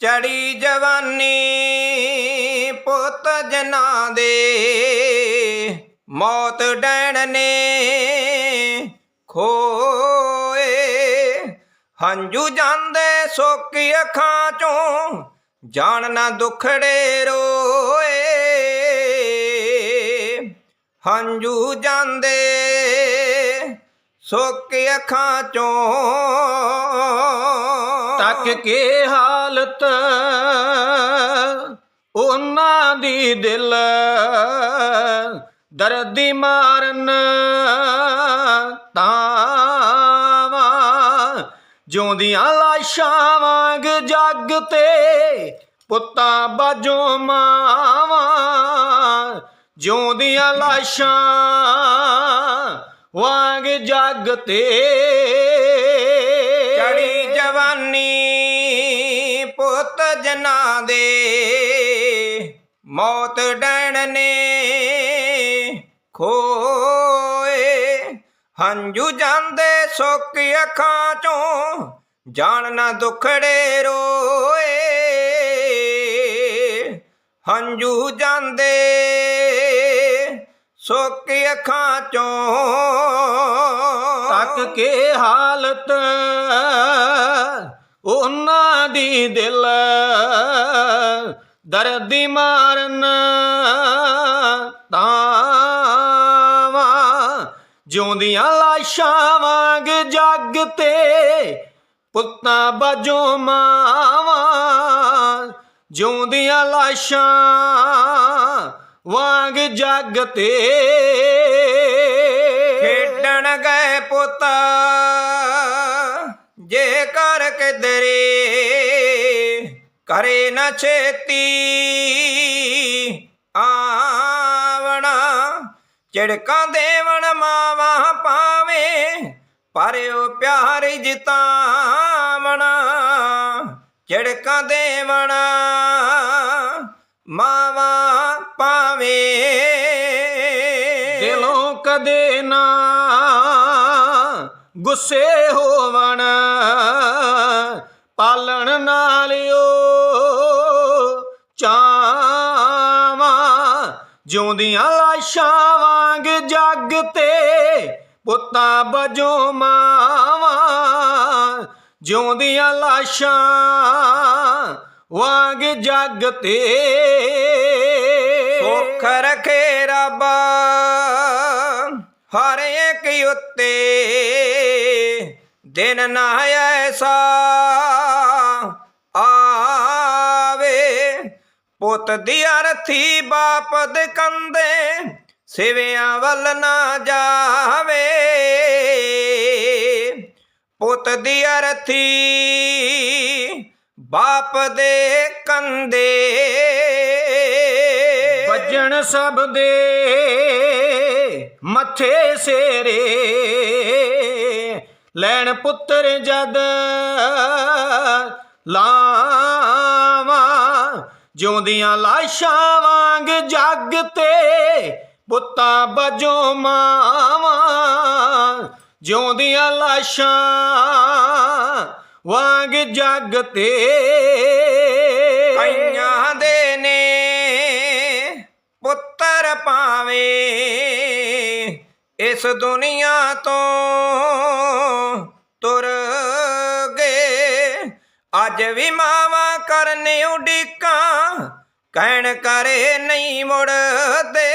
ਚੜੀ ਜਵਾਨੀ ਪੁੱਤ ਜਨਾ ਦੇ, ਮੌਤ ਡੈਣ ਨੇ ਖੋਏ। ਹੰਝੂ ਜਾਂਦੇ ਸੋਕੀ ਅੱਖਾਂ ਚੋਂ, ਜਾਣ ਨਾ ਦੁਖੜੇ ਰੋਏ। ਹੰਝੂ ਜਾਂਦੇ ਸੋਕੀ ਅੱਖਾਂ ਚੋਂ ਕੇ ਹਾਲਤ? ਉਹਨਾਂ ਦੀ ਦਿਲ ਦਰਦੀ ਮਾਰਨ ਤਾਵਾ, ਜਿਉਂਦੀਆਂ ਲਾਸ਼ਾਂ ਵਾਂਗ ਜੱਗ ਤੇ ਪੁੱਤਾਂ ਬਾਜੋ ਮਾਵਾਂ, ਜਿਉਂਦੀਆਂ ਲਾਸ਼ਾਂ ਵਾਂਗ ਜੱਗ ਤੇ। ਚੜੀ ਜਵਾਨੀ ਜਨਾ ਦੇ ਮੌਤ ਡੈਣ ਨੇ ਖੋਏ। ਹੰਝੂ ਜਾਂਦੇ ਸੁੱਕ ਅੱਖਾਂ ਚੋਂ ਜਾਣ ਨਾ ਦੁਖੜੇ ਰੋਏ। ਹੰਝੂ ਜਾਂਦੇ ਸੁੱਕ ਅੱਖਾਂ ਚੋਂ। ਤੱਕ ਕੇ ਹਾਲਤ ਉਹਨਾਂ ਦੀ ਦਿਲ ਦਰਦੀ ਮਾਰਨ ਤਾਵਾ, ਜਿਉਂਦੀਆਂ ਲਾਸ਼ਾਂ ਵਾਂਗ ਜੱਗ ਤੇ ਪੁੱਤਾਂ ਬਾਝੋਂ ਮਾਵਾਂ, ਜਿਉਂਦੀਆਂ ਲਾਸ਼ਾਂ ਵਾਂਗ ਜੱਗ ਤੇ ਖੇਡਣ ਗਏ ਪੁੱਤ। ਜੇ ਕਰ ਕਿਦਰੇ ਕਰੇ ਨਾ ਛੇਤੀ ਆਵਣਾ, ਝੜਕਾਂ ਦੇਵਣ ਮਾਵਾ ਪਾਵੇ, ਪਰ ਉਹ ਪਿਆਰ ਜਿਤਾਵਣਾ। ਝੜਕਾਂ ਦੇਵਣ ਮਾਵਾ ਪਾਵੇ। ਦਿਲੋਂ ਕਦੇ ਨਾ ਗੁੱਸੇ ਹੋਵਣ। ਪਾਲਣ ਨਾਲਿਓ ਚਾਵਾਂ, ਜਿਉਂਦੀਆਂ ਲਾਸ਼ਾਂ ਵਾਂਗ ਜੱਗ ਤੇ ਪੁੱਤਾਂ ਵਜੋਂ ਮਾਵਾਂ, ਜਿਉਂਦੀਆਂ ਲਾਸ਼ਾਂ ਵਾਂਗ ਜੱਗ ਤੇ। ਸੁੱਖ ਰਖੇ ਰੱਬ ਹਰ ਇੱਕ ਉੱਤੇ, ਦਿਨ ਨਾ ਐਸਾ ਆਵੇ। ਪੁੱਤ ਦੀ ਅਰਥੀ ਬਾਪ ਦੇ ਕੰਦੇ, ਸਿਵਿਆਂ ਵੱਲ ਨਾ ਜਾਵੇ। ਪੁੱਤ ਦੀ ਅਰਥੀ ਬਾਪ ਦੇ ਕੰਦੇ। ਵੱਜਣ ਸਭ ਦੇ ਮੱਥੇ ਸੇਰੇ, ਲੈਣ ਪੁੱਤਰ ਜਦ ਲਾਵਾਂ, ਜਿਉਂਦੀਆਂ ਲਾਸ਼ਾਂ ਵਾਂਗ ਜੱਗ ਤੇ ਪੁੱਤਾਂ ਬਜੋ ਮਾਵਾਂ, ਜਿਉਂਦੀਆਂ ਲਾਸ਼ਾਂ ਵਾਂਗ ਜੱਗ ਤੇ। ਕਈਆਂ ਦੇ ਨੇ ਪੁੱਤਰ ਪਾਵੇ ਇਸ ਦੁਨੀਆ ਤੋਂ ਅੱਜ ਵੀ ਮਾਵਾ ਕਰਨੇ ਉਡੀਕਾਂ, ਕਹਿਣ ਕਰੇ ਨਹੀਂ ਮੁੜਦੇ।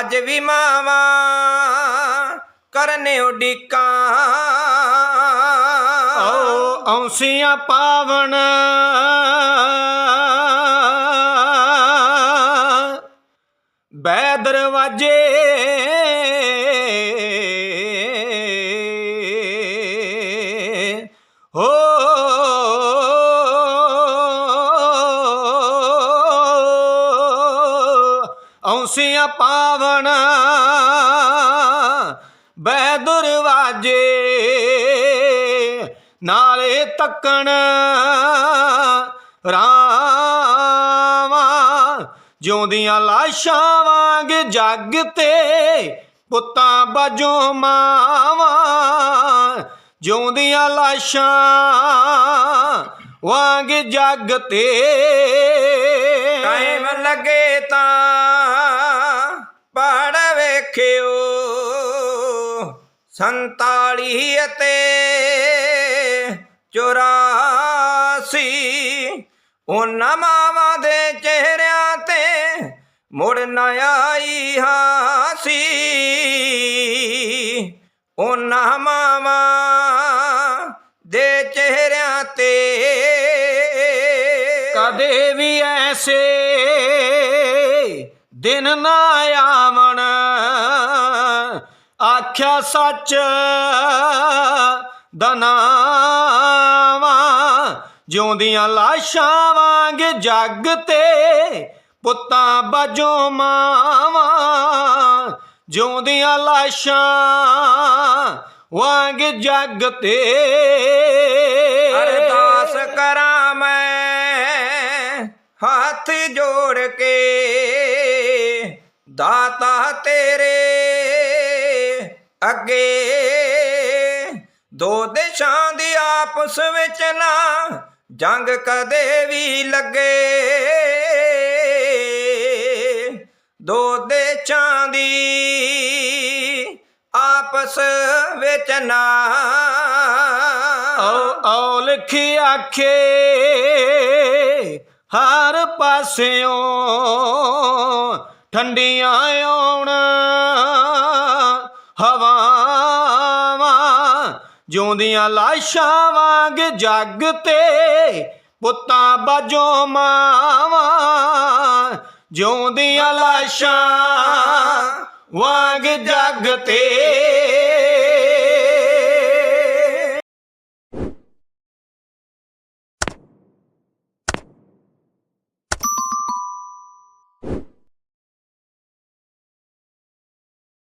ਅੱਜ ਵੀ ਮਾਵਾ ਕਰਨੇ ਉਡੀਕਾਂ। ਆਓ, ਔਂਸੀਆਂ ਪਾਵਣ। ਬੈ ਦਰਵਾਜੇ ਔਂਸੀਆਂ ਪਾਵਣ ਬੈ ਦਰਵਾਜੇ ਨਾਲੇ ਤੱਕਣ ਰਾਵਾਂ, ਜਿਉਂਦੀਆਂ ਲਾਸ਼ਾਂ ਵਾਂਗ ਜੱਗ ਤੇ ਪੁੱਤਾਂ ਬਾਜੋ ਮਾਵਾਂ, ਜਿਉਂਦੀਆਂ ਲਾਸ਼ਾਂ ਵਾਂਗ ਜੱਗ ਤੇ ਟਾਈਮ ਲੱਗੇ ਤਾਂ ਪੜ ਵੇਖਿਓ, ਸੰਤਾਲੀ ਅਤੇ ਚੁਰਾਸੀ। ਉਹਨਾਂ ਮਾਵਾਂ ਦੇ ਚਿਹਰਿਆਂ ਤੇ ਮੁੜ ਨਾ ਆਈ ਹਾਸੀ। ਉਹਨਾਂ ਮਾਵਾਂ ਦੇ ਚਿਹਰਿਆਂ ਤੇ ਕਦੇ ਵੀ ਐਸੇ ਦਿਨ ਨਾ ਆਵਣ। ਆਖਿਆ ਸੱਚ ਦਨਾਵਾ ਜਿਉਂਦੀਆਂ ਲਾਸ਼ਾਂ ਵਾਂਗ ਜੱਗ ਤੇ ਪੁੱਤਾਂ ਬਜੋ ਮਾਵਾਂ। ਜਿਉਂਦੀਆਂ ਲਾਸ਼ਾਂ ਵਾਂਗ ਜੱਗ ਤੇ ਅਰਦਾਸ ਕਰਾਂ ਮੈਂ ਹੱਥ ਜੋੜ ਕੇ। ਅੱਗੇ ਦੋ ਦੇਸ਼ਾਂ ਦੀ ਆਪਸ ਵਿੱਚ ਨਾ ਜੰਗ ਕਦੇ ਵੀ ਲੱਗੇ। ਦੋ ਦੇਸ਼ਾਂ ਦੀ ਆਪਸ ਵਿੱਚ ਨਾ ਔ ਲਿਖੀ ਆਖੇ, ਹਰ ਪਾਸਿਓਂ ਠੰਡੀਆਂ ਆਉਣ। ਜਿਉਂਦੀਆਂ ਲਾਸ਼ਾਂ ਵਾਂਗ ਜੱਗ ਤੇ ਪੁੱਤਾਂ ਬਾਝੋਂ ਮਾਵਾਂ ਜਿਉਂਦੀਆਂ ਲਾਸ਼ਾਂ ਵਾਂਗ ਜੱਗ ਤੇ